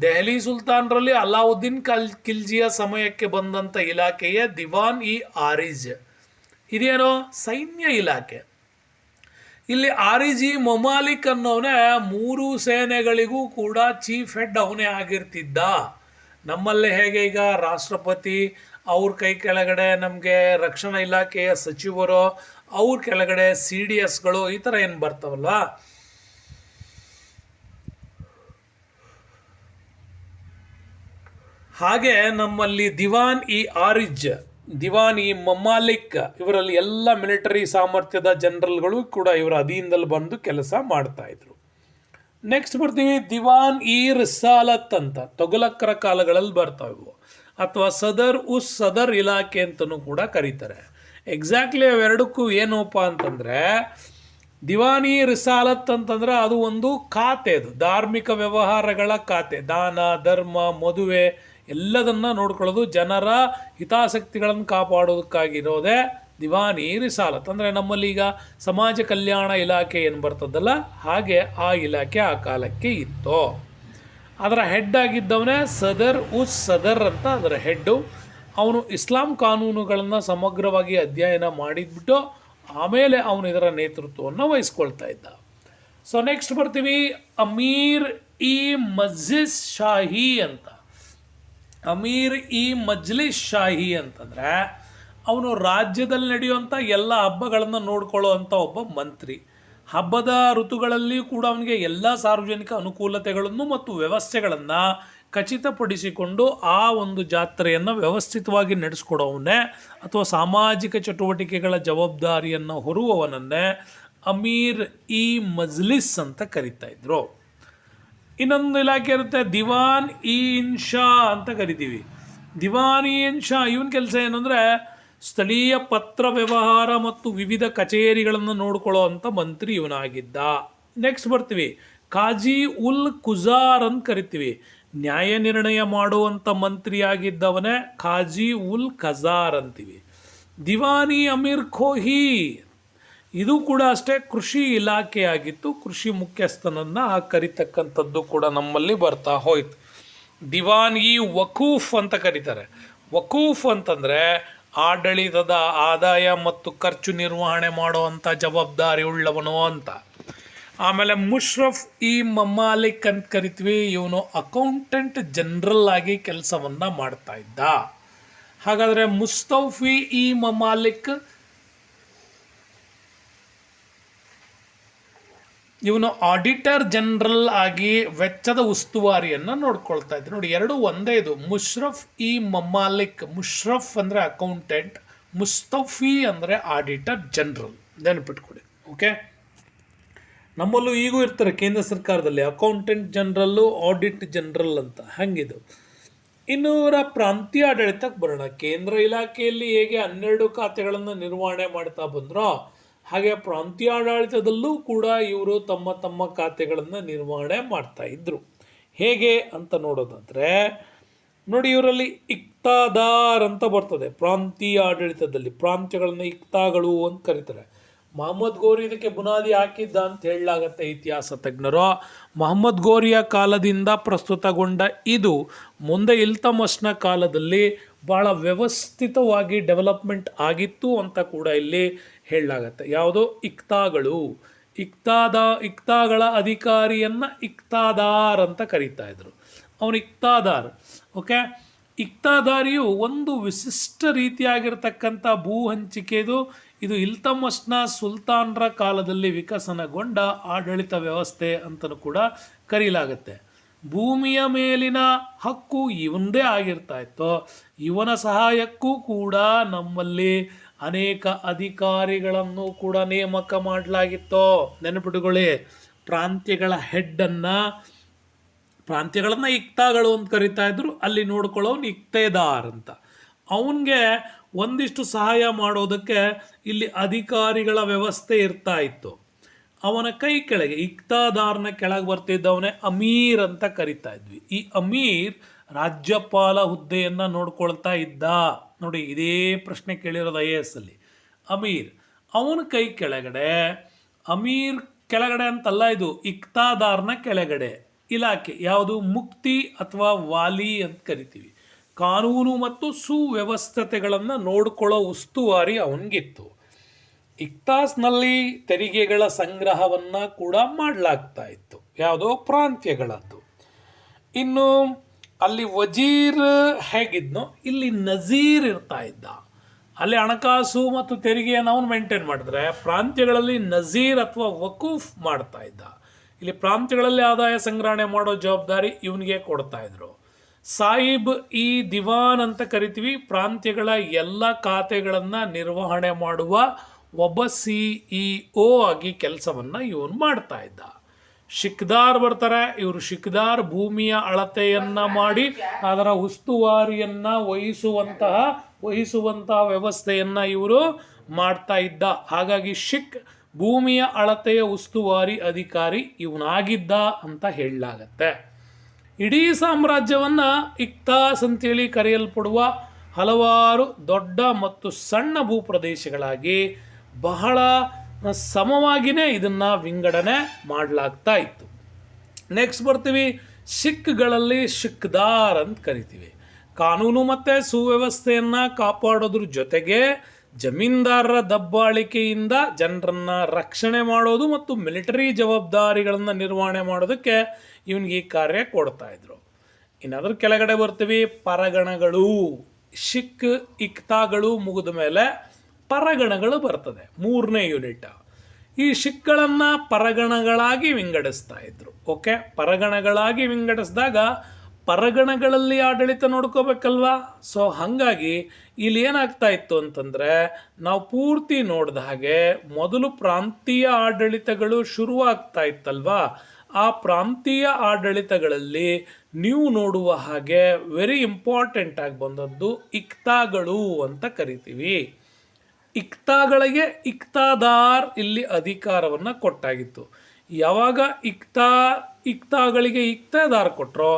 ದೆಹಲಿ ಸುಲ್ತಾನ್ರಲ್ಲಿ ಅಲಾವುದ್ದೀನ್ ಕಲ್ ಖಿಲ್ಜಿಯ ಸಮಯಕ್ಕೆ ಬಂದಂಥ ಇಲಾಖೆಯೇ ದಿವಾನ್ ಇ ಆರೀಜ್. ಇದೇನೋ? ಸೈನ್ಯ ಇಲಾಖೆ. ಇಲ್ಲಿ ಆರಿಜಿ ಮೊಮಾಲಿಕ್ ಅನ್ನೋನೇ ಮೂರು ಸೇನೆಗಳಿಗೂ ಕೂಡ ಚೀಫ್ ಹೆಡ್ ಅವನೇ ಆಗಿರ್ತಿದ್ದ. ನಮ್ಮಲ್ಲೇ ಹೇಗೆ ಈಗ ರಾಷ್ಟ್ರಪತಿ ಅವ್ರ ಕೈ ಕೆಳಗಡೆ ನಮಗೆ ರಕ್ಷಣಾ ಇಲಾಖೆಯ ಸಚಿವರು, ಅವ್ರ ಕೆಳಗಡೆ ಸಿ ಡಿ ಎಸ್ಗಳು ಈ ಥರ ಏನು ಬರ್ತಾವಲ್ಲ? ಹಾಗೆ ನಮ್ಮಲ್ಲಿ ದಿವಾನ್ ಇ ಆರಿಜ್, ದಿವಾನ್ ಇ ಮಮಾಲಿಕ್, ಇವರಲ್ಲಿ ಎಲ್ಲ ಮಿಲಿಟರಿ ಸಾಮರ್ಥ್ಯದ ಜನರಲ್ಗಳು ಕೂಡ ಇವರ ಅಧೀನದಲ್ಲಿ ಬಂದು ಕೆಲಸ ಮಾಡ್ತಾ ಇದ್ರು. ನೆಕ್ಸ್ಟ್ ಬರ್ತೀವಿ, ದಿವಾನ್ ಇ ರಿಸಾಲತ್ ಅಂತ, ತೊಗಲಕ್ಕರ ಕಾಲಗಳಲ್ಲಿ ಬರ್ತಾವೆ ಅಥವಾ ಸದರ್ ಉಸ್ ಸದರ್ ಇಲಾಖೆ ಅಂತಲೂ ಕೂಡ ಕರೀತಾರೆ. ಎಕ್ಸಾಕ್ಟ್ಲಿ ಅವೆರಡಕ್ಕೂ ಏನಪ್ಪ ಅಂತಂದರೆ, ದಿವಾನಿ ರಿಸಾಲತ್ ಅಂತಂದ್ರೆ ಅದು ಒಂದು ಖಾತೆ ಅದು, ಧಾರ್ಮಿಕ ವ್ಯವಹಾರಗಳ ಖಾತೆ, ದಾನ, ಧರ್ಮ, ಮದುವೆ ಎಲ್ಲದನ್ನು ನೋಡ್ಕೊಳ್ಳೋದು, ಜನರ ಹಿತಾಸಕ್ತಿಗಳನ್ನು ಕಾಪಾಡೋದಕ್ಕಾಗಿರೋದೇ ದಿವಾನಿ ರಿಸಾಲತ್. ಅಂದರೆ ನಮ್ಮಲ್ಲಿ ಈಗ ಸಮಾಜ ಕಲ್ಯಾಣ ಇಲಾಖೆ ಏನು ಬರ್ತದಲ್ಲ, ಹಾಗೆ ಆ ಇಲಾಖೆ ಆ ಕಾಲಕ್ಕೆ ಇತ್ತು. ಅದರ ಹೆಡ್ ಆಗಿದ್ದವನೇ ಸದರ್ ಉಸ್ ಸದರ್ ಅಂತ ಅದರ ಹೆಡ್ಡು ಅವನು ಇಸ್ಲಾಂ ಕಾನೂನುಗಳನ್ನು ಸಮಗ್ರವಾಗಿ ಅಧ್ಯಯನ ಮಾಡಿದ್ಬಿಟ್ಟು ಆಮೇಲೆ ಅವನು ಇದರ ನೇತೃತ್ವವನ್ನು ವಹಿಸ್ಕೊಳ್ತಾ ಇದ್ದ. ಸೊ ನೆಕ್ಸ್ಟ್ ಬರ್ತೀವಿ, ಅಮೀರ್ ಇ ಮಜ್ಲಿಸ್ ಶಾಹಿ ಅಂತ. ಅಮೀರ್ ಇ ಮಜ್ಲಿಸ್ ಶಾಹಿ ಅಂತಂದರೆ, ಅವನು ರಾಜ್ಯದಲ್ಲಿ ನಡೆಯುವಂಥ ಎಲ್ಲ ಹಬ್ಬಗಳನ್ನು ನೋಡ್ಕೊಳ್ಳೋ ಅಂಥ ಒಬ್ಬ ಮಂತ್ರಿ. ಹಬ್ಬದ ಋತುಗಳಲ್ಲಿ ಕೂಡ ಅವನಿಗೆ ಎಲ್ಲ ಸಾರ್ವಜನಿಕ ಅನುಕೂಲತೆಗಳನ್ನು ಮತ್ತು ವ್ಯವಸ್ಥೆಗಳನ್ನು ಖಚಿತಪಡಿಸಿಕೊಂಡು ಆ ಒಂದು ಜಾತ್ರೆಯನ್ನು ವ್ಯವಸ್ಥಿತವಾಗಿ ನಡೆಸ್ಕೊಡೋವನ್ನೇ ಅಥವಾ ಸಾಮಾಜಿಕ ಚಟುವಟಿಕೆಗಳ ಜವಾಬ್ದಾರಿಯನ್ನು ಹೊರುವವನನ್ನೇ ಅಮೀರ್ ಇ ಮಜ್ಲಿಸ್ ಅಂತ ಕರಿತಾ ಇದ್ರು. ಇನ್ನೊಂದು ಇಲಾಖೆ ಇರುತ್ತೆ ದಿವಾನ್ ಇ ಇನ್ಶಾ ಅಂತ ಕರಿತೀವಿ. ದಿವಾನ್ ಇ ಇನ್ಶಾ ಇವನ ಕೆಲಸ ಏನಂದರೆ ಸ್ಥಳೀಯ ಪತ್ರ ವ್ಯವಹಾರ ಮತ್ತು ವಿವಿಧ ಕಚೇರಿಗಳನ್ನು ನೋಡಿಕೊಳ್ಳೋ ಅಂಥ ಮಂತ್ರಿ ಇವನಾಗಿದ್ದ. ನೆಕ್ಸ್ಟ್ ಬರ್ತೀವಿ. ಖಾಜಿ ಉಲ್ ಕುಜಾರ್ ಅಂತ ಕರಿತೀವಿ. ನ್ಯಾಯ ನಿರ್ಣಯ ಮಾಡುವಂಥ ಮಂತ್ರಿಯಾಗಿದ್ದವನೇ ಖಾಜಿ ಉಲ್ ಖಜಾರ್ ಅಂತೀವಿ. ದಿವಾನಿ ಅಮೀರ್ ಖೋಹಿ. ಇದು ಕೂಡ ಅಷ್ಟೇ ಕೃಷಿ ಇಲಾಖೆಯಾಗಿತ್ತು. ಕೃಷಿ ಮುಖ್ಯಸ್ಥನನ್ನು ಕರಿತಕ್ಕಂಥದ್ದು ಕೂಡ ನಮ್ಮಲ್ಲಿ ಬರ್ತಾ ಹೋಯ್ತು. ದಿವಾನಿ ವಕೂಫ್ ಅಂತ ಕರೀತಾರೆ. ವಕೂಫ್ ಅಂತಂದರೆ ಆಡಳಿತದ ಆದಾಯ ಮತ್ತು ಖರ್ಚು ನಿರ್ವಹಣೆ ಮಾಡುವಂಥ ಜವಾಬ್ದಾರಿ ಉಳ್ಳವನು ಅಂತ. ಆಮೇಲೆ ಮುಷ್ರಫ್ ಇ ಮಮಾಲಿಕ್ ಅಂತ ಕರಿತೀವಿ, ಇವನು ಅಕೌಂಟೆಂಟ್ ಜನರಲ್ ಆಗಿ ಕೆಲಸವನ್ನ ಮಾಡ್ತಾ ಇದ್ದ. ಹಾಗಾದರೆ ಮುಸ್ತೌಫಿ ಇ ಮಮಾಲಿಕ್ ಇವನು ಆಡಿಟರ್ ಜನರಲ್ ಆಗಿ ವೆಚ್ಚದ ಉಸ್ತುವಾರಿಯನ್ನು ನೋಡ್ಕೊಳ್ತಾ ಇದ್ದ. ನೋಡಿ, ಎರಡು ಒಂದೇ ಇದು. ಮುಷ್ರಫ್ ಇ ಮಮಾಲಿಕ್. ಮುಷ್ರಫ್ ಅಂದರೆ ಅಕೌಂಟೆಂಟ್ ಮುಸ್ತಫಿ ಅಂದರೆ ಆಡಿಟರ್ ಜನರಲ್ ನೆನಪಿಟ್ಕೊಡಿ ಓಕೆ ನಮ್ಮಲ್ಲೂ ಈಗೂ ಇರ್ತಾರೆ ಕೇಂದ್ರ ಸರ್ಕಾರದಲ್ಲಿ. ಅಕೌಂಟೆಂಟ್ ಜನರಲ್ಲು ಆಡಿಟ್ ಜನರಲ್ ಅಂತ. ಹಂಗಿದು. ಇನ್ನೂರ ಪ್ರಾಂತೀಯ ಆಡಳಿತಕ್ಕೆ ಬರೋಣ. ಕೇಂದ್ರ ಇಲಾಖೆಯಲ್ಲಿ ಹೇಗೆ ಹನ್ನೆರಡು ಖಾತೆಗಳನ್ನು ನಿರ್ವಹಣೆ ಮಾಡ್ತಾ ಬಂದ್ರೋ ಹಾಗೆ ಪ್ರಾಂತೀಯ ಆಡಳಿತದಲ್ಲೂ ಕೂಡ ಇವರು ತಮ್ಮ ತಮ್ಮ ಖಾತೆಗಳನ್ನು ನಿರ್ವಹಣೆ ಮಾಡ್ತಾ ಇದ್ರು. ಹೇಗೆ ಅಂತ ನೋಡೋದಾದ್ರೆ, ನೋಡಿ ಇವರಲ್ಲಿ ಇಕ್ತಾದಾರ್ ಅಂತ ಬರ್ತದೆ. ಪ್ರಾಂತೀಯ ಆಡಳಿತದಲ್ಲಿ ಪ್ರಾಂತ್ಯಗಳನ್ನು ಇಕ್ತಾಗಳು ಅಂತ ಕರೀತಾರೆ. ಮಹಮ್ಮದ್ ಗೋರಿ ಇದಕ್ಕೆ ಬುನಾದಿ ಹಾಕಿದ್ದ ಅಂತ ಹೇಳಲಾಗತ್ತೆ ಇತಿಹಾಸ ತಜ್ಞರು. ಮಹಮ್ಮದ್ ಗೋರಿಯ ಕಾಲದಿಂದ ಪ್ರಸ್ತುತಗೊಂಡ ಇದು ಮುಂದೆ ಇಲ್ತಮಸ್ನ ಕಾಲದಲ್ಲಿ ಭಾಳ ವ್ಯವಸ್ಥಿತವಾಗಿ ಡೆವಲಪ್ಮೆಂಟ್ ಆಗಿತ್ತು ಅಂತ ಕೂಡ ಇಲ್ಲಿ ಹೇಳಲಾಗತ್ತೆ. ಯಾವುದೋ ಇಕ್ತಾಗಳು. ಇಕ್ತಾದ, ಇಕ್ತಾಗಳ ಅಧಿಕಾರಿಯನ್ನು ಇಕ್ತಾದಾರ್ ಅಂತ ಕರೀತಾ ಇದ್ರು. ಅವನು ಇಕ್ತಾದಾರ್. ಓಕೆ? ಇಕ್ತಾದಾರಿಯು ಒಂದು ವಿಶಿಷ್ಟ ರೀತಿಯಾಗಿರ್ತಕ್ಕಂಥ ಭೂ ಹಂಚಿಕೆದು ಇದು ಇಲ್ತಮಸ್ನ ಸುಲ್ತಾನರ ಕಾಲದಲ್ಲಿ ವಿಕಸನಗೊಂಡ ಆಡಳಿತ ವ್ಯವಸ್ಥೆ ಅಂತಲೂ ಕೂಡ ಕರೀಲಾಗತ್ತೆ. ಭೂಮಿಯ ಮೇಲಿನ ಹಕ್ಕು ಇವಂದೇ ಆಗಿರ್ತಾ ಇತ್ತು. ಇವನ ಸಹಾಯಕ್ಕೂ ಕೂಡ ನಮ್ಮಲ್ಲಿ ಅನೇಕ ಅಧಿಕಾರಿಗಳನ್ನು ಕೂಡ ನೇಮಕ ಮಾಡಲಾಗಿತ್ತು. ನೆನಪಿಟ್ಟುಕೊಳ್ಳಿ ಪ್ರಾಂತ್ಯಗಳ ಹೆಡ್ಡನ್ನು ಪ್ರಾಂತ್ಯಗಳನ್ನು ಇಕ್ತಾಗಳು ಅಂತ ಕರಿತಾ ಇದ್ರು, ಅಲ್ಲಿ ನೋಡ್ಕೊಳ್ಳೋನು ಇಕ್ತೇದಾರ್ ಅಂತ. ಅವನಿಗೆ ಒಂದಿಷ್ಟು ಸಹಾಯ ಮಾಡೋದಕ್ಕೆ ಇಲ್ಲಿ ಅಧಿಕಾರಿಗಳ ವ್ಯವಸ್ಥೆ ಇರ್ತಾ ಇತ್ತು. ಅವನ ಕೈ ಕೆಳಗೆ, ಇಕ್ತಾದಾರ್ನ ಕೆಳಗೆ ಬರ್ತಿದ್ದವನೇ ಅಮೀರ್ ಅಂತ ಕರಿತಾ ಇದ್ವಿ. ಈ ಅಮೀರ್ ರಾಜ್ಯಪಾಲ ಹುದ್ದೆಯನ್ನು ನೋಡ್ಕೊಳ್ತಾ ಇದ್ದ. ನೋಡಿ, ಇದೇ ಪ್ರಶ್ನೆ ಕೇಳಿರೋದು ಐ ಎ ಎಸ್ ಅಲ್ಲಿ. ಅಮೀರ್, ಅವನ ಕೈ ಕೆಳಗಡೆ, ಅಮೀರ್ ಕೆಳಗಡೆ ಅಂತಲ್ಲ ಇದು, ಇಕ್ತಾದಾರ್ನ ಕೆಳಗಡೆ, ಇಲಾಖೆ, ಯಾವುದು, ಮುಕ್ತಿ ಅಥವಾ ವಾಲಿ ಅಂತ ಕರಿತೀವಿ. ಕಾನೂನು ಮತ್ತು ಸುವ್ಯವಸ್ಥತೆಗಳನ್ನು ನೋಡ್ಕೊಳ್ಳೋ ಉಸ್ತುವಾರಿ ಅವನಿಗಿತ್ತು. ಇಕ್ತಾಸ್ನಲ್ಲಿ ತೆರಿಗೆಗಳ ಸಂಗ್ರಹವನ್ನು ಕೂಡ ಮಾಡಲಾಗ್ತಾ ಇತ್ತು. ಯಾವುದೋ ಪ್ರಾಂತ್ಯಗಳದ್ದು. ಇನ್ನು ಅಲ್ಲಿ ವಜೀರ್ ಹೇಗಿದ್ನೋ, ಇಲ್ಲಿ ನಜೀರ್ ಇರ್ತಾ ಇದ್ದ. ಅಲ್ಲಿ ಹಣಕಾಸು ಮತ್ತು ತೆರಿಗೆಯನ್ನು ಅವನು ಮೇಂಟೈನ್ ಮಾಡಿದ್ರೆ, ಪ್ರಾಂತ್ಯಗಳಲ್ಲಿ ನಜೀರ್ ಅಥವಾ ವಕೂಫ್ ಮಾಡ್ತಾ ಇದ್ದ. ಇಲ್ಲಿ ಪ್ರಾಂತ್ಯಗಳಲ್ಲಿ ಆದಾಯ ಸಂಗ್ರಹಣೆ ಮಾಡೋ ಜವಾಬ್ದಾರಿ ಇವನಿಗೆ ಕೊಡ್ತಾ ಇದ್ರು. ಸಾಹಿಬ್ ಈ ದಿವಾನ್ ಅಂತ ಕರಿತೀವಿ, ಪ್ರಾಂತ್ಯಗಳ ಎಲ್ಲ ಖಾತೆಗಳನ್ನು ನಿರ್ವಹಣೆ ಮಾಡುವ ಒಬ್ಬ ಸಿ ಇ ಒ ಆಗಿ ಕೆಲಸವನ್ನು ಇವನು ಮಾಡ್ತಾ ಇದ್ದ. ಶಿಕ್ದಾರ್ ಬರ್ತಾರೆ. ಇವರು ಶಿಕ್ದಾರ್ ಭೂಮಿಯ ಅಳತೆಯನ್ನ ಮಾಡಿ, ಅದರ ಉಸ್ತುವಾರಿಯನ್ನ ವಹಿಸುವಂತಹ ವಹಿಸುವಂತಹ ವ್ಯವಸ್ಥೆಯನ್ನ ಇವರು ಮಾಡ್ತಾ ಇದ್ದ. ಹಾಗಾಗಿ ಶಿಕ್ ಭೂಮಿಯ ಅಳತೆಯ ಉಸ್ತುವಾರಿ ಅಧಿಕಾರಿ ಇವನಾಗಿದ್ದ ಅಂತ ಹೇಳಲಾಗತ್ತೆ. ಇಡೀ ಸಾಮ್ರಾಜ್ಯವನ್ನ ಇಕ್ತಾಸ್ ಅಂತೇಳಿ ಕರೆಯಲ್ಪಡುವ ಹಲವಾರು ದೊಡ್ಡ ಮತ್ತು ಸಣ್ಣ ಭೂಪ್ರದೇಶಗಳಾಗಿ ಬಹಳ ಸಮವಾಗಿನೇ ಇದನ್ನ ವಿಂಗಡಣೆ ಮಾಡಲಾಗ್ತಾ ಇತ್ತು. ನೆಕ್ಸ್ಟ್ ಬರ್ತೀವಿ ಸಿಖ್ಗಳಲ್ಲಿ ಸಿಖ್ದಾರ್ ಅಂತ ಕರಿತೀವಿ. ಕಾನೂನು ಮತ್ತು ಸುವ್ಯವಸ್ಥೆಯನ್ನು ಕಾಪಾಡೋದ್ರ ಜೊತೆಗೆ ಜಮೀನ್ದಾರರ ದಬ್ಬಾಳಿಕೆಯಿಂದ ಜನರನ್ನ ರಕ್ಷಣೆ ಮಾಡೋದು ಮತ್ತು ಮಿಲಿಟರಿ ಜವಾಬ್ದಾರಿಗಳನ್ನು ನಿರ್ವಹಣೆ ಮಾಡೋದಕ್ಕೆ ಇವನಿಗೆ ಈ ಕಾರ್ಯ ಕೊಡ್ತಾ ಇದ್ರು. ಇನ್ನು ಅದ್ರ ಕೆಳಗಡೆ ಬರ್ತೀವಿ, ಪರಗಣಗಳು ಶಿಕ್ ಇಕ್ತಾಗಳು ಮುಗಿದ ಮೇಲೆ ಪರಗಣಗಳು ಬರ್ತದೆ, ಮೂರನೇ ಯೂನಿಟ್. ಈ ಶಿಕ್ಗಳನ್ನು ಪರಗಣಗಳಾಗಿ ವಿಂಗಡಿಸ್ತಾ ಇದ್ರು. ಓಕೆ ಪರಗಣಗಳಾಗಿ ವಿಂಗಡಿಸಿದಾಗ ಪರಗಣಗಳಲ್ಲಿ ಆಡಳಿತ ನೋಡ್ಕೋಬೇಕಲ್ವಾ? ಸೊ ಹಾಗಾಗಿ ಇಲ್ಲಿ ಏನಾಗ್ತಾ ಇತ್ತು ಅಂತಂದರೆ, ನಾವು ಪೂರ್ತಿ ನೋಡಿದ ಹಾಗೆ ಮೊದಲು ಪ್ರಾಂತೀಯ ಆಡಳಿತಗಳು ಶುರುವಾಗ್ತಾ ಇತ್ತಲ್ವಾ? ಆ ಪ್ರಾಂತೀಯ ಆಡಳಿತಗಳಲ್ಲಿ ನೀವು ನೋಡುವ ಹಾಗೆ ವೆರಿ ಇಂಪಾರ್ಟೆಂಟ್ ಆಗಿ ಬಂದದ್ದು ಇಕ್ತಾಗಳು ಅಂತ ಕರಿತೀವಿ. ಇಕ್ತಾಗಳಿಗೆ ಇಕ್ತಾದಾರ್ ಇಲ್ಲಿ ಅಧಿಕಾರವನ್ನು ಕೊಟ್ಟಾಗಿತ್ತು. ಯಾವಾಗ ಇಕ್ತಾ, ಇಕ್ತಾಗಳಿಗೆ ಇಕ್ತಾದಾರ್ ಕೊಟ್ಟರೋ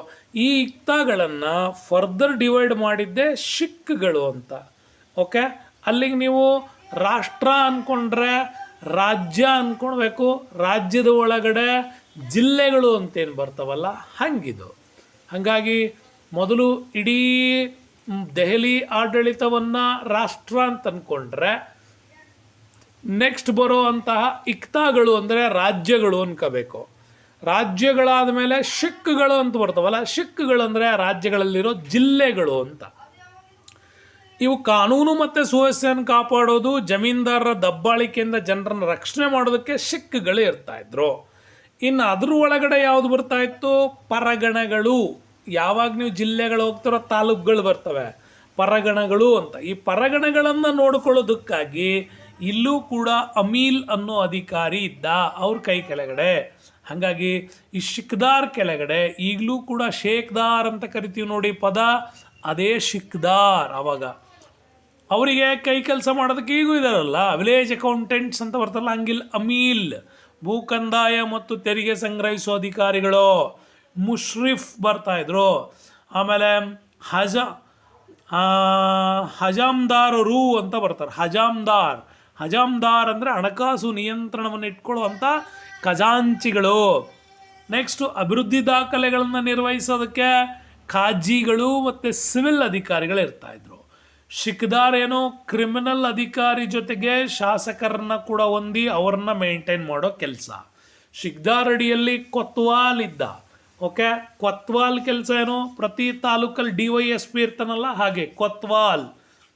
ಈ ಇಕ್ತಾಗಳನ್ನು ಫರ್ದರ್ ಡಿವೈಡ್ ಮಾಡಿದ್ದೆ ಶಿಕ್ಗಳು ಅಂತ. ಓಕೆ ಅಲ್ಲಿಗೆ ನೀವು ರಾಷ್ಟ್ರ ಅಂದ್ಕೊಂಡ್ರೆ ರಾಜ್ಯ ಅಂದ್ಕೊಳ್ಬೇಕು ರಾಜ್ಯದ ಒಳಗಡೆ ಜಿಲ್ಲೆಗಳು ಅಂತೇನು ಬರ್ತಾವಲ್ಲ, ಹಂಗಿದು. ಹಾಗಾಗಿ ಮೊದಲು ಇಡೀ ದೆಹಲಿ ಆಡಳಿತವನ್ನು ರಾಷ್ಟ್ರ ಅಂತ ಅಂದ್ಕೊಂಡ್ರೆ ನೆಕ್ಸ್ಟ್ ಬರೋ ಅಂತಹ ಇಕ್ತಾಗಳು ಅಂದರೆ ರಾಜ್ಯಗಳು ಅನ್ಕೋಬೇಕು. ರಾಜ್ಯಗಳಾದ ಮೇಲೆ ಶಿಕ್ಗಳು ಅಂತ ಬರ್ತಾವಲ್ಲ, ಶಿಕ್ಗಳು ಅಂದರೆ ರಾಜ್ಯಗಳಲ್ಲಿರೋ ಜಿಲ್ಲೆಗಳು ಅಂತ. ಇವು ಕಾನೂನು ಮತ್ತು ಸುವ್ಯವಸ್ಥೆಯನ್ನು ಕಾಪಾಡೋದು, ಜಮೀನ್ದಾರರ ದಬ್ಬಾಳಿಕೆಯಿಂದ ಜನರನ್ನು ರಕ್ಷಣೆ ಮಾಡೋದಕ್ಕೆ ಶಿಕ್ಗಳು ಇರ್ತಾ ಇದ್ರು. ಇನ್ನು ಅದ್ರ ಒಳಗಡೆ ಯಾವುದು ಬರ್ತಾ ಇತ್ತು? ಪರಗಣಗಳು. ಯಾವಾಗ ನೀವು ಜಿಲ್ಲೆಗಳು ಹೋಗ್ತಿರೋ ತಾಲೂಕುಗಳು ಬರ್ತವೆ. ಪರಗಣಗಳು ಅಂತ. ಈ ಪರಗಣಗಳನ್ನು ನೋಡ್ಕೊಳ್ಳೋದಕ್ಕಾಗಿ ಇಲ್ಲೂ ಕೂಡ ಅಮೀಲ್ ಅನ್ನೋ ಅಧಿಕಾರಿ ಇದ್ದ ಅವ್ರ ಕೈ ಕೆಳಗಡೆ. ಹಾಗಾಗಿ ಈ ಶಿಖ್ದಾರ್ ಕೆಳಗಡೆ, ಈಗಲೂ ಕೂಡ ಶೇಖ್ದಾರ್ ಅಂತ ಕರಿತೀವಿ ನೋಡಿ ಪದ, ಅದೇ ಶಿಖ್ದಾರ್ ಅವಾಗ. ಅವರಿಗೆ ಕೈ ಕೆಲಸ ಮಾಡೋದಕ್ಕೆ ಈಗೂ ಇದಾರಲ್ಲ ವಿಲೇಜ್ ಅಕೌಂಟೆಂಟ್ಸ್ ಅಂತ ಬರ್ತಾರಲ್ಲ ಹಂಗಿಲ್ ಅಮೀಲ್. ಭೂ ಕಂದಾಯ ಮತ್ತು ತೆರಿಗೆ ಸಂಗ್ರಹಿಸುವ ಅಧಿಕಾರಿಗಳು. ಮುಷ್ರಿಫ್ ಬರ್ತಾ ಇದ್ರು ಆಮೇಲೆ ಹಜ ಹಜಾಮ್ದಾರರು ಅಂತ ಬರ್ತಾರೆ. ಹಜಾಮ್ದಾರ್. ಹಜಾಮ್ದಾರ್ ಅಂದರೆ ಹಣಕಾಸು ನಿಯಂತ್ರಣವನ್ನು ಇಟ್ಕೊಳ್ಳುವಂಥ ಖಜಾಂಚಿಗಳು. ನೆಕ್ಸ್ಟು ಅಭಿವೃದ್ಧಿ ದಾಖಲೆಗಳನ್ನು ನಿರ್ವಹಿಸೋದಕ್ಕೆ ಖಾಜಿಗಳು ಮತ್ತು ಸಿವಿಲ್ ಅಧಿಕಾರಿಗಳು ಇರ್ತಾಯಿದ್ರು. ಶಿಕ್ದಾರ್ ಏನು? ಕ್ರಿಮಿನಲ್ ಅಧಿಕಾರಿ ಜೊತೆಗೆ ಶಾಸಕರನ್ನ ಕೂಡ ಹೊಂದಿ ಅವ್ರನ್ನ ಮೇಂಟೈನ್ ಮಾಡೋ ಕೆಲಸ. ಶಿಕ್ದಾರ್ ಅಡಿಯಲ್ಲಿ ಕೊತ್ವಾಲ್ ಇದ್ದ. ಓಕೆ? ಕೊತ್ವಾಲ್ ಕೆಲಸ ಏನು? ಪ್ರತಿ ತಾಲೂಕಲ್ಲಿ ಡಿ ವೈ ಎಸ್ ಪಿ ಇರ್ತಾನಲ್ಲ ಹಾಗೆ. ಕೊತ್ವಾಲ್.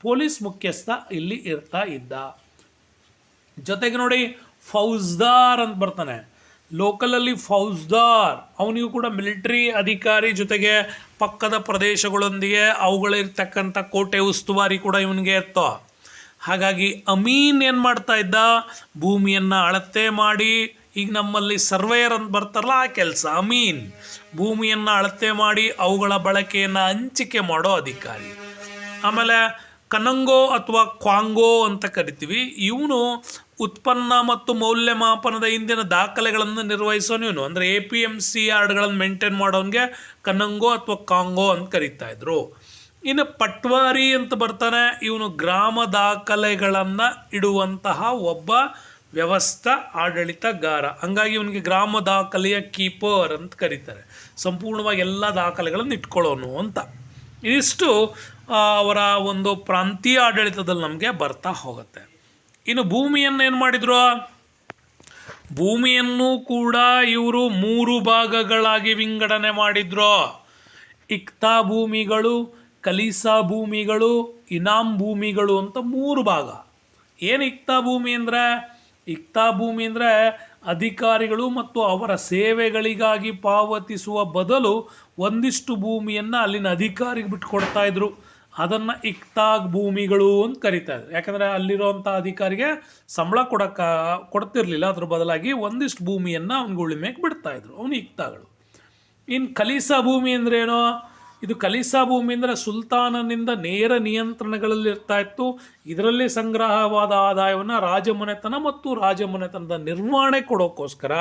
ಪೊಲೀಸ್ ಮುಖ್ಯಸ್ಥ ಇಲ್ಲಿ ಇರ್ತಾ ಇದ್ದ. ಜೊತೆಗೆ ನೋಡಿ, ಫೌಜ್ದಾರ್ ಅಂತ ಬರ್ತಾನೆ. ಲೋಕಲಲ್ಲಿ ಫೌಜ್ದಾರ್. ಅವನಿಗೂ ಕೂಡ ಮಿಲಿಟರಿ ಅಧಿಕಾರಿ ಜೊತೆಗೆ ಪಕ್ಕದ ಪ್ರದೇಶಗಳೊಂದಿಗೆ ಅವುಗಳಿರ್ತಕ್ಕಂಥ ಕೋಟೆ ಉಸ್ತುವಾರಿ ಕೂಡ ಇವನಿಗೆ ಇತ್ತು. ಹಾಗಾಗಿ ಅಮೀನ್ ಏನು ಮಾಡ್ತಾ ಇದ್ದ? ಭೂಮಿಯನ್ನು ಅಳತೆ ಮಾಡಿ ಈಗ ನಮ್ಮಲ್ಲಿ ಸರ್ವೇಯರ್ ಅಂತ ಬರ್ತಾರಲ್ಲ ಆ ಕೆಲಸ. ಅಮೀನ್. ಭೂಮಿಯನ್ನು ಅಳತೆ ಮಾಡಿ ಅವುಗಳ ಬಳಕೆಯನ್ನು ಹಂಚಿಕೆ ಮಾಡೋ ಅಧಿಕಾರಿ. ಆಮೇಲೆ ಕನಂಗೋ ಅಥವಾ ಕ್ವಾಂಗೋ ಅಂತ ಕರಿತೀವಿ. ಇವನು ಉತ್ಪನ್ನ ಮತ್ತು ಮೌಲ್ಯಮಾಪನದ ಹಿಂದಿನ ದಾಖಲೆಗಳನ್ನು ನಿರ್ವಹಿಸೋನು ಇವನು. ಅಂದರೆ ಎ ಪಿ ಎಂ ಸಿ ಯಾರ್ಡ್ಗಳನ್ನು ಮೇಂಟೈನ್ ಮಾಡೋನಿಗೆ ಕನಂಗೋ ಅಥವಾ ಕಾಂಗೋ ಅಂತ ಕರೀತಾ ಇದ್ರು. ಇನ್ನು ಪಟ್ವಾರಿ ಅಂತ ಬರ್ತಾನೆ. ಇವನು ಗ್ರಾಮ ದಾಖಲೆಗಳನ್ನು ಇಡುವಂತಹ ಒಬ್ಬ ವ್ಯವಸ್ಥಾ ಆಡಳಿತಗಾರ. ಹಂಗಾಗಿ ಇವನಿಗೆ ಗ್ರಾಮ ದಾಖಲೆಯ ಕೀಪರ್ ಅಂತ ಕರೀತಾರೆ. ಸಂಪೂರ್ಣವಾಗಿ ಎಲ್ಲ ದಾಖಲೆಗಳನ್ನು ಇಟ್ಕೊಳ್ಳೋನು ಅಂತ. ಇದಿಷ್ಟು ಅವರ ಒಂದು ಪ್ರಾಂತೀಯ ಆಡಳಿತದಲ್ಲಿ ನಮಗೆ ಬರ್ತಾ ಹೋಗುತ್ತೆ. ಇನ್ನು ಭೂಮಿಯನ್ನು ಏನು ಮಾಡಿದ್ರು? ಭೂಮಿಯನ್ನು ಕೂಡ ಇವರು ಮೂರು ಭಾಗಗಳಾಗಿ ವಿಂಗಡಣೆ ಮಾಡಿದ್ರು. ಇಕ್ತಾ ಭೂಮಿಗಳು, ಕಲೀಸಾ ಭೂಮಿಗಳು, ಇನಾಮ್ ಭೂಮಿಗಳು ಅಂತ ಮೂರು ಭಾಗ. ಏನು ಇಕ್ತಾ ಭೂಮಿ ಅಂದರೆ? ಇಕ್ತಾ ಭೂಮಿ ಅಂದರೆ ಅಧಿಕಾರಿಗಳು ಮತ್ತು ಅವರ ಸೇವೆಗಳಿಗಾಗಿ ಪಾವತಿಸುವ ಬದಲು ಒಂದಿಷ್ಟು ಭೂಮಿಯನ್ನು ಅಲ್ಲಿನ ಅಧಿಕಾರಿಗೆ ಬಿಟ್ಕೊಡ್ತಾ ಇದ್ರು. ಅದನ್ನು ಇಕ್ತಾಗ್ ಭೂಮಿಗಳು ಅಂತ ಕರಿತಾ ಇದ್ರು. ಯಾಕಂದರೆ ಅಲ್ಲಿರುವಂಥ ಅಧಿಕಾರಿಗೆ ಸಂಬಳ ಕೊಡಕ್ಕ ಕೊಡ್ತಿರ್ಲಿಲ್ಲ. ಅದ್ರ ಬದಲಾಗಿ ಒಂದಿಷ್ಟು ಭೂಮಿಯನ್ನು ಅವ್ನಿಗೆ ಉಳಿಮೆಗೆ ಬಿಡ್ತಾ ಇದ್ರು. ಅವನು ಇಕ್ತಾಗಳು. ಇನ್ನು ಕಲೀಸಾ ಭೂಮಿ ಅಂದ್ರೇನು ಇದು ಕಲಿಸಾ ಭೂಮಿ ಅಂದರೆ ಸುಲ್ತಾನನಿಂದ ನೇರ ನಿಯಂತ್ರಣಗಳಲ್ಲಿ ಇರ್ತಾ ಇತ್ತು. ಇದರಲ್ಲಿ ಸಂಗ್ರಹವಾದ ಆದಾಯವನ್ನು ರಾಜಮನೆತನ ಮತ್ತು ರಾಜಮನೆತನದ ನಿರ್ವಹಣೆ ಕೊಡೋಕ್ಕೋಸ್ಕರ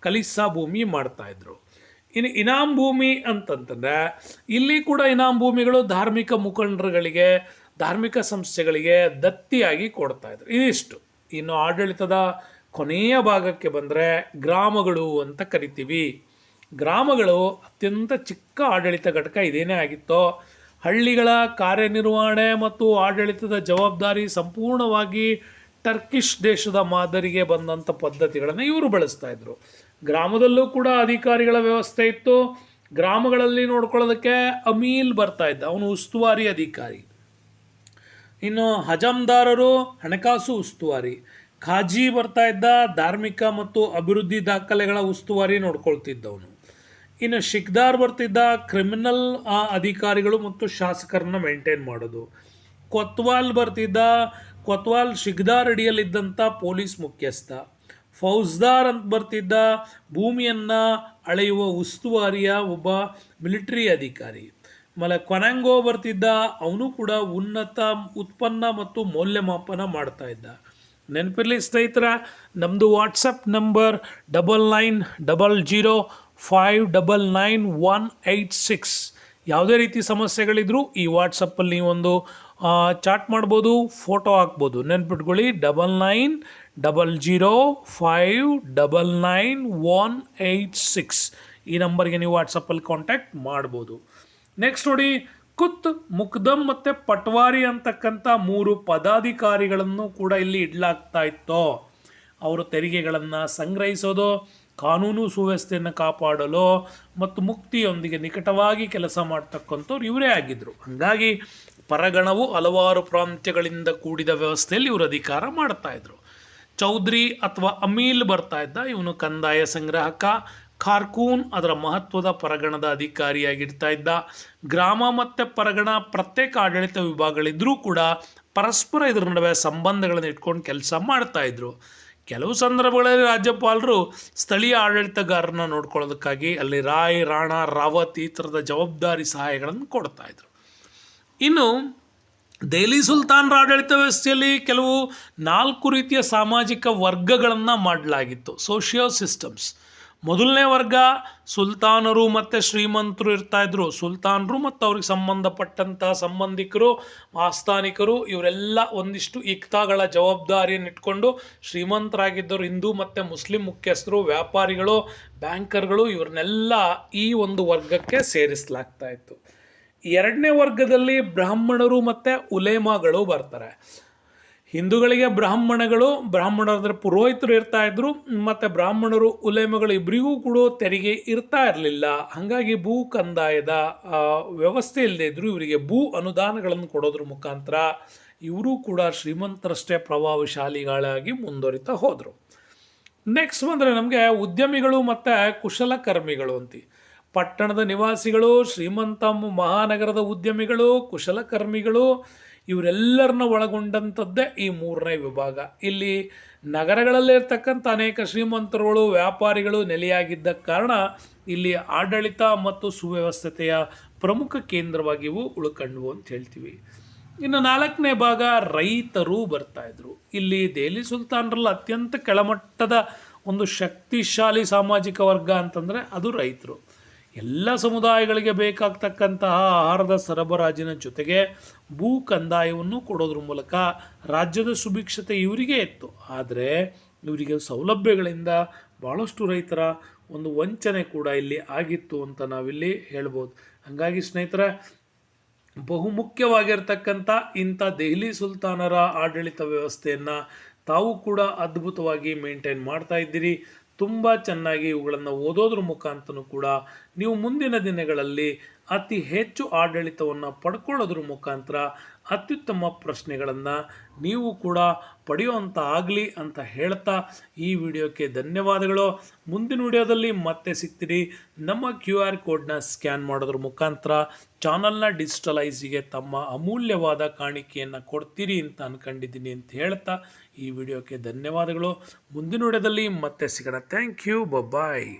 ಕಲಿಸಾ ಭೂಮಿ ಮಾಡ್ತಾ ಇದ್ರು. ಇನ್ನು ಇನಾಮ್ ಭೂಮಿ ಅಂತಂತಂದರೆ, ಇಲ್ಲಿ ಕೂಡ ಇನಾಮ್ ಭೂಮಿಗಳು ಧಾರ್ಮಿಕ ಮುಖಂಡರುಗಳಿಗೆ, ಧಾರ್ಮಿಕ ಸಂಸ್ಥೆಗಳಿಗೆ ದತ್ತಿಯಾಗಿ ಕೊಡ್ತಾ ಇದ್ರು. ಇದಿಷ್ಟು. ಇನ್ನು ಆಡಳಿತದ ಕೊನೆಯ ಭಾಗಕ್ಕೆ ಬಂದರೆ ಗ್ರಾಮಗಳು ಅಂತ ಕರಿತೀವಿ. ಗ್ರಾಮಗಳು ಅತ್ಯಂತ ಚಿಕ್ಕ ಆಡಳಿತ ಘಟಕ ಇದೇನೇ ಆಗಿತ್ತೋ, ಹಳ್ಳಿಗಳ ಕಾರ್ಯನಿರ್ವಹಣೆ ಮತ್ತು ಆಡಳಿತದ ಜವಾಬ್ದಾರಿ ಸಂಪೂರ್ಣವಾಗಿ ಟರ್ಕಿಶ್ ದೇಶದ ಮಾದರಿಗೆ ಬಂದಂಥ ಪದ್ಧತಿಗಳನ್ನು ಇವರು ಬಳಸ್ತಾ ಇದ್ದರು ಗ್ರಾಮದಲ್ಲೂ ಕೂಡ ಅಧಿಕಾರಿಗಳ ವ್ಯವಸ್ಥೆ ಇತ್ತು. ಗ್ರಾಮಗಳಲ್ಲಿ ನೋಡ್ಕೊಳ್ಳೋದಕ್ಕೆ ಅಮೀಲ್ ಬರ್ತಾ ಇದ್ದ, ಅವನು ಉಸ್ತುವಾರಿ ಅಧಿಕಾರಿ. ಇನ್ನು ಹಜಾಮ್ದಾರರು ಹಣಕಾಸು ಉಸ್ತುವಾರಿ. ಖಾಜಿ ಬರ್ತಾ ಇದ್ದ, ಧಾರ್ಮಿಕ ಮತ್ತು ಅಭಿವೃದ್ಧಿ ದಾಖಲೆಗಳ ಉಸ್ತುವಾರಿ ನೋಡ್ಕೊಳ್ತಿದ್ದವನು. ಇನ್ನು ಶಿಕ್ದಾರ್ ಬರ್ತಿದ್ದ ಕ್ರಿಮಿನಲ್ ಅಧಿಕಾರಿಗಳು ಮತ್ತು ಶಾಸಕರನ್ನ ಮೇಂಟೈನ್ ಮಾಡೋದು. ಕೊತ್ವಾಲ್ ಬರ್ತಿದ್ದ, ಕೊತ್ವಾಲ್ ಶಿಗ್ದಾರ್ ಅಡಿಯಲ್ಲಿದ್ದಂಥ ಪೊಲೀಸ್ ಮುಖ್ಯಸ್ಥ. ಫೌಜ್ದಾರ್ ಅಂತ ಬರ್ತಿದ್ದ, ಭೂಮಿಯನ್ನು ಅಳೆಯುವ ಉಸ್ತುವಾರಿಯ ಒಬ್ಬ ಮಿಲಿಟರಿ ಅಧಿಕಾರಿ. ಆಮೇಲೆ ಕೊನೆಂಗೋ ಬರ್ತಿದ್ದ, ಅವನು ಕೂಡ ಉನ್ನತ ಉತ್ಪನ್ನ ಮತ್ತು ಮೌಲ್ಯಮಾಪನ ಮಾಡ್ತಾ ಇದ್ದ. ನೆನಪಿರಲಿ ಸ್ನೇಹಿತರ ನಮ್ಮದು WhatsApp number double nine double zero five double nine one eight six ಯಾವುದೇ ರೀತಿ ಸಮಸ್ಯೆಗಳಿದ್ರೂ ಈ ವಾಟ್ಸಪ್ಪಲ್ಲಿ ನೀವೊಂದು ಚಾಟ್ ಮಾಡ್ಬೋದು, ಫೋಟೋ ಹಾಕ್ಬೋದು. ನೆನ್ಪಿಟ್ಕೊಳ್ಳಿ double nine double zero five double nine one eight six ಈ ನಂಬರ್ಗೆ ನೀವು ವಾಟ್ಸಪ್ಪಲ್ಲಿ ಕಾಂಟ್ಯಾಕ್ಟ್ ಮಾಡ್ಬೋದು. ನೆಕ್ಸ್ಟ್ ನೋಡಿ, ಕುತ್ ಮುಕ್ದಮ್ ಮತ್ತು ಪಟ್ವಾರಿ ಅಂತಕ್ಕಂಥ ಮೂರು ಪದಾಧಿಕಾರಿಗಳನ್ನು ಕೂಡ ಇಲ್ಲಿ ಇಡಲಾಗ್ತಾ ಇತ್ತು. ಅವರು ತೆರಿಗೆಗಳನ್ನು ಸಂಗ್ರಹಿಸೋದು ಕಾನೂನು ಸುವ್ಯವಸ್ಥೆಯನ್ನು ಕಾಪಾಡಲು ಮತ್ತು ಮುಕ್ತಿಯೊಂದಿಗೆ ನಿಕಟವಾಗಿ ಕೆಲಸ ಮಾಡ್ತಕ್ಕಂಥವ್ರು ಇವರೇ ಆಗಿದ್ದರು ಹಾಗಾಗಿ ಪರಗಣವು ಹಲವಾರು ಪ್ರಾಂತ್ಯಗಳಿಂದ ಕೂಡಿದ ವ್ಯವಸ್ಥೆಯಲ್ಲಿ ಇವರು ಅಧಿಕಾರ ಮಾಡ್ತಾಯಿದ್ರು ಚೌಧರಿ ಅಥವಾ ಅಮೀಲ್ ಬರ್ತಾ ಇದ್ದ, ಇವನು ಕಂದಾಯ ಸಂಗ್ರಾಹಕ, ಖಾರ್ಕೂನ್ ಅದರ ಮಹತ್ವದ ಪರಗಣದ ಅಧಿಕಾರಿಯಾಗಿರ್ತಾ ಇದ್ದ. ಗ್ರಾಮ ಮತ್ತು ಪರಗಣ ಪ್ರತ್ಯೇಕ ಆಡಳಿತ ವಿಭಾಗಗಳಿದ್ದರೂ ಕೂಡ ಪರಸ್ಪರ ಇದರ ನಡುವೆ ಸಂಬಂಧಗಳನ್ನು ಇಟ್ಕೊಂಡು ಕೆಲಸ ಮಾಡ್ತಾ ಇದ್ರು. ಕೆಲವು ಸಂದರ್ಭಗಳಲ್ಲಿ ರಾಜ್ಯಪಾಲರು ಸ್ಥಳೀಯ ಆಡಳಿತಗಾರರನ್ನ ನೋಡ್ಕೊಳ್ಳೋದಕ್ಕಾಗಿ ಅಲ್ಲಿ ರಾಯ್, ರಾಣಾ, ರಾವತ್ ಈ ಥರದ ಜವಾಬ್ದಾರಿ ಸಹಾಯಗಳನ್ನು ಕೊಡ್ತಾ ಇದ್ರು. ಇನ್ನು ದೆಹಲಿ ಸುಲ್ತಾನರ ಆಡಳಿತ ವ್ಯವಸ್ಥೆಯಲ್ಲಿ ಕೆಲವು ನಾಲ್ಕು ರೀತಿಯ ಸಾಮಾಜಿಕ ವರ್ಗಗಳನ್ನು ಮಾಡಲಾಗಿತ್ತು. ಸೋಷಿಯೋ ಸಿಸ್ಟಮ್ಸ್ ಮೊದಲನೇ ವರ್ಗ ಸುಲ್ತಾನರು ಮತ್ತು ಶ್ರೀಮಂತರು ಇರ್ತಾಯಿದ್ರು ಸುಲ್ತಾನರು ಮತ್ತು ಅವ್ರಿಗೆ ಸಂಬಂಧಪಟ್ಟಂತಹ ಸಂಬಂಧಿಕರು, ಆಸ್ಥಾನಿಕರು, ಇವರೆಲ್ಲ ಒಂದಿಷ್ಟು ಇಕ್ತಾಗಳ ಜವಾಬ್ದಾರಿಯನ್ನು ಇಟ್ಕೊಂಡು ಶ್ರೀಮಂತರಾಗಿದ್ದರು ಹಿಂದೂ ಮತ್ತು ಮುಸ್ಲಿಂ ಮುಖ್ಯಸ್ಥರು, ವ್ಯಾಪಾರಿಗಳು, ಬ್ಯಾಂಕರ್ಗಳು, ಇವ್ರನ್ನೆಲ್ಲ ಈ ಒಂದು ವರ್ಗಕ್ಕೆ ಸೇರಿಸಲಾಗ್ತಾ ಇತ್ತು. ಎರಡನೇ ವರ್ಗದಲ್ಲಿ ಬ್ರಾಹ್ಮಣರು ಮತ್ತು ಉಲೇಮಾಗಳು ಬರ್ತಾರೆ. ಹಿಂದೂಗಳಿಗೆ ಬ್ರಾಹ್ಮಣಗಳು ಬ್ರಾಹ್ಮಣರ ಪುರೋಹಿತರು ಇರ್ತಾ ಇದ್ರು, ಮತ್ತು ಬ್ರಾಹ್ಮಣರು ಉಲೇಮಗಳು ಇಬ್ಬರಿಗೂ ಕೂಡ ತೆರಿಗೆ ಇರ್ತಾ ಇರಲಿಲ್ಲ. ಹಾಗಾಗಿ ಭೂ ಕಂದಾಯದ ವ್ಯವಸ್ಥೆ ಇಲ್ಲದೆ ಇದ್ರು ಇವರಿಗೆ ಭೂ ಅನುದಾನಗಳನ್ನು ಕೊಡೋದ್ರ ಮುಖಾಂತರ ಇವರು ಕೂಡ ಶ್ರೀಮಂತರಷ್ಟೇ ಪ್ರಭಾವಶಾಲಿಗಳಾಗಿ ಮುಂದುವರಿತಾ ಹೋದರು. ನೆಕ್ಸ್ಟ್ ಬಂದರೆ ನಮಗೆ ಉದ್ಯಮಿಗಳು ಮತ್ತು ಕುಶಲಕರ್ಮಿಗಳು ಅಂತ. ಪಟ್ಟಣದ ನಿವಾಸಿಗಳು, ಶ್ರೀಮಂತ ಮಹಾನಗರದ ಉದ್ಯಮಿಗಳು, ಕುಶಲಕರ್ಮಿಗಳು ಇವರೆಲ್ಲರನ್ನ ಒಳಗೊಂಡಂಥದ್ದೇ ಈ ಮೂರನೇ ವಿಭಾಗ. ಇಲ್ಲಿ ನಗರಗಳಲ್ಲಿರ್ತಕ್ಕಂಥ ಅನೇಕ ಶ್ರೀಮಂತರುಗಳು, ವ್ಯಾಪಾರಿಗಳು ನೆಲೆಯಾಗಿದ್ದ ಕಾರಣ ಇಲ್ಲಿ ಆಡಳಿತ ಮತ್ತು ಸುವ್ಯವಸ್ಥತೆಯ ಪ್ರಮುಖ ಕೇಂದ್ರವಾಗಿ ಇವು ಉಳ್ಕಂಡ್ವು ಅಂತ ಹೇಳ್ತೀವಿ. ಇನ್ನು ನಾಲ್ಕನೇ ಭಾಗ ರೈತರು ಬರ್ತಾ ಇದ್ರು. ಇಲ್ಲಿ ದೆಹಲಿ ಸುಲ್ತಾನರಲ್ಲಿ ಅತ್ಯಂತ ಕೆಳಮಟ್ಟದ ಒಂದು ಶಕ್ತಿಶಾಲಿ ಸಾಮಾಜಿಕ ವರ್ಗ ಅಂತಂದರೆ ಅದು ರೈತರು. ಎಲ್ಲ ಸಮುದಾಯಗಳಿಗೆ ಬೇಕಾಗ್ತಕ್ಕಂತಹ ಆಹಾರದ ಸರಬರಾಜಿನ ಜೊತೆಗೆ ಭೂ ಕಂದಾಯವನ್ನು ಕೊಡೋದ್ರ ಮೂಲಕ ರಾಜ್ಯದ ಸುಭಿಕ್ಷತೆ ಇವರಿಗೆ ಇತ್ತು. ಆದರೆ ಇವರಿಗೆ ಸೌಲಭ್ಯಗಳಿಂದ ಭಾಳಷ್ಟು ರೈತರ ಒಂದು ವಂಚನೆ ಕೂಡ ಇಲ್ಲಿ ಆಗಿತ್ತು ಅಂತ ನಾವಿಲ್ಲಿ ಹೇಳ್ಬೋದು. ಹಾಗಾಗಿ ಸ್ನೇಹಿತರೆ, ಬಹುಮುಖ್ಯವಾಗಿರ್ತಕ್ಕಂಥ ಇಂಥ ದೆಹಲಿ ಸುಲ್ತಾನರ ಆಡಳಿತ ವ್ಯವಸ್ಥೆಯನ್ನು ತಾವು ಕೂಡ ಅದ್ಭುತವಾಗಿ ಮೇಂಟೈನ್ ಮಾಡ್ತಾ ಇದ್ದೀರಿ. ತುಂಬ ಚೆನ್ನಾಗಿ ಇವುಗಳನ್ನು ಓದೋದ್ರ ಮುಖಾಂತನೂ ಕೂಡ ನೀವು ಮುಂದಿನ ದಿನಗಳಲ್ಲಿ ಅತಿ ಹೆಚ್ಚು ಆಡಳಿತವನ್ನು ಪಡ್ಕೊಳ್ಳೋದ್ರ ಮುಖಾಂತರ ಅತ್ಯುತ್ತಮ ಪ್ರಶ್ನೆಗಳನ್ನು ನೀವು ಕೂಡ ಪಡೆಯುವಂಥ ಆಗಲಿ ಅಂತ ಹೇಳ್ತಾ ಈ ವಿಡಿಯೋಕ್ಕೆ ಧನ್ಯವಾದಗಳು. ಮುಂದಿನ ವಿಡಿಯೋದಲ್ಲಿ ಮತ್ತೆ ಸಿಗ್ತೀರಿ ನಮ್ಮ ಕ್ಯೂ ಆರ್ ಕೋಡ್ನ ಸ್ಕ್ಯಾನ್ ಮಾಡೋದ್ರ ಮುಖಾಂತರ ಚಾನಲ್ನ ಡಿಜಿಟಲೈಸಿಗೆ ತಮ್ಮ ಅಮೂಲ್ಯವಾದ ಕಾಣಿಕೆಯನ್ನು ಕೊಡ್ತೀರಿ ಅಂತ ಅಂದ್ಕೊಂಡಿದ್ದೀನಿ ಅಂತ ಹೇಳ್ತಾ ಈ ವಿಡಿಯೋಕ್ಕೆ ಧನ್ಯವಾದಗಳು. ಮುಂದಿನ ವಿಡಿಯೋದಲ್ಲಿ ಮತ್ತೆ ಸಿಗೋಣ. Thank you bye